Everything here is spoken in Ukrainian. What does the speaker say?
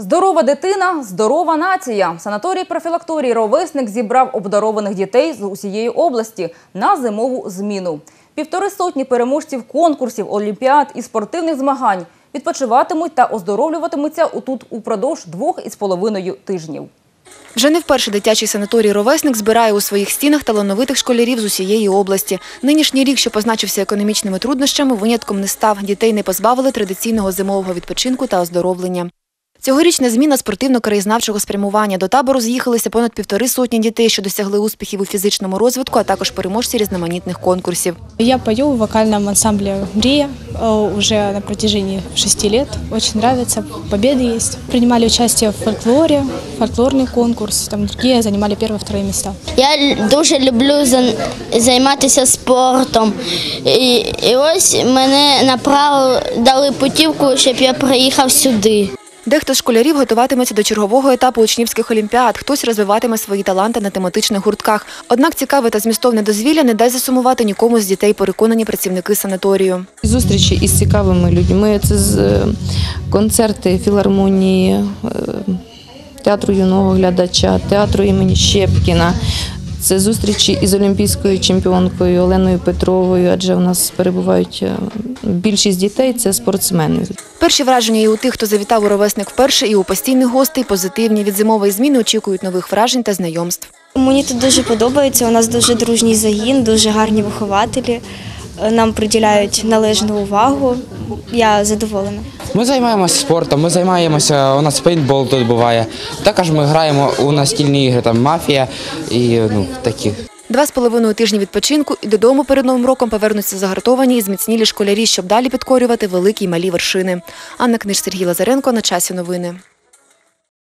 Здорова дитина, здорова нація. Санаторій профілакторій Ровесник зібрав обдарованих дітей з усієї області на зимову зміну. Півтори сотні переможців конкурсів, олімпіад і спортивних змагань відпочиватимуть та оздоровлюватимуться тут упродовж двох із половиною тижнів. Вже не вперше дитячий санаторій «Ровесник» збирає у своїх стінах талановитих школярів з усієї області. Нинішній рік, що позначився економічними труднощами, винятком не став. Дітей не позбавили традиційного зимового відпочинку та оздоровлення. Цьогорічна зміна спортивно-краєзнавчого спрямування. До табору з'їхалися понад півтори сотні дітей, що досягли успіхів у фізичному розвитку, а також переможці різноманітних конкурсів. Я пою в вокальном ансамбле «Мрия» э, уже на протяжении шести лет. Очень нравится, победы есть. Принимали участие в фольклоре, фольклорный конкурс, там другие занимали первые-вторые места. Я л- дуже люблю зан- займатися спортом. І, і ось мене направили, дали путівку, щоб я приїхав сюди. Дехто з школярів готуватиметься до чергового етапу учнівських олімпіад, хтось розвиватиме свої таланти на тематичних гуртках. Однак цікаве та змістовне дозвілля не дасть засумувати нікому з дітей, переконані працівники санаторію. Зустрічі із цікавими людьми. Це е, концерти філармонії, е, театру юного глядача, театру імені Щепкіна. Це зустрічі із олімпійською чемпіонкою Оленою Петровою, адже у нас перебувають е, більшість дітей це спортсмени. Перші враження і у тих, хто завітав у ровесник вперше, і у постійних гостей позитивні. Від зимової зміни очікують нових вражень та знайомств. Мені тут дуже подобається. У нас дуже дружній загін, дуже гарні вихователі. Е, Нам приділяють належну увагу. Я задоволена. Ми займаємося спортом, ми займаємося, у нас пейнтбол тут буває. Також ми граємо у настільні ігри, там мафія і ну, такі. Два з половиною тижні відпочинку і додому перед новим роком повернуться загартовані і зміцнілі школярі, щоб далі підкорювати великі й малі вершини. Анна Книж, Сергій Лазаренко. На часі новини.